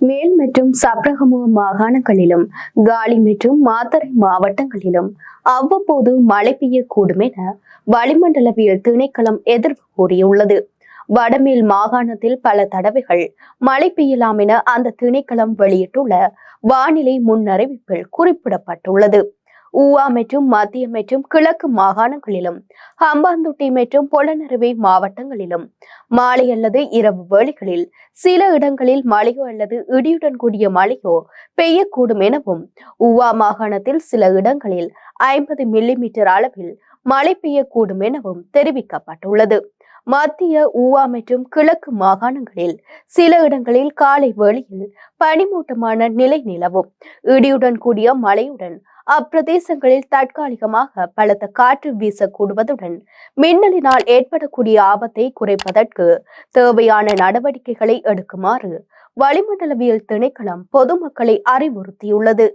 மேல் மற்றும் சப்ரகமுக மாகாணங்களிலும் காலி மற்றும் மாத்தறை மாவட்டங்களிலும் அவ்வப்போது மழை பெய்யக்கூடும் என வளிமண்டலவியல் திணைக்களம் எதிர்ப்பு கூறியுள்ளது. வடமேல் மாகாணத்தில் பல தடவைகள் மழை பெய்யலாம் என அந்த திணைக்களம் வெளியிட்டுள்ள வானிலை முன்னறிவிப்பில் குறிப்பிடப்பட்டுள்ளது. ஊவா மற்றும் மத்திய மற்றும் கிழக்கு மாகாணங்களிலும் ஹம்பாந்தோட்டை மற்றும் பொலனறுவை மாவட்டங்களிலும் மாலை அல்லது இரவு வேளைகளில் சில இடங்களில் மழையோ அல்லது இடியுடன் கூடிய மழையோ பெய்யக்கூடும் எனவும் ஊவா மாகாணத்தில் சில இடங்களில் ஐம்பது மில்லிமீட்டர் அளவில் மழை பெய்யக்கூடும் எனவும் தெரிவிக்கப்பட்டுள்ளது. மத்திய ஊவா மற்றும் கிழக்கு மாகாணங்களில் சில இடங்களில் காலை வேளையில் பனிமூட்டமான நிலை நிலவும். இடியுடன் கூடிய மழையுடன் அப்பிரதேசங்களில் தற்காலிகமாக பலத்த காற்று வீசக்கூடுவதுடன் மின்னலினால் ஏற்படக்கூடிய ஆபத்தை குறைப்பதற்கு தேவையான நடவடிக்கைகளை எடுக்குமாறு வளிமண்டலவியல் திணைக்களம் பொதுமக்களை அறிவுறுத்தியுள்ளது.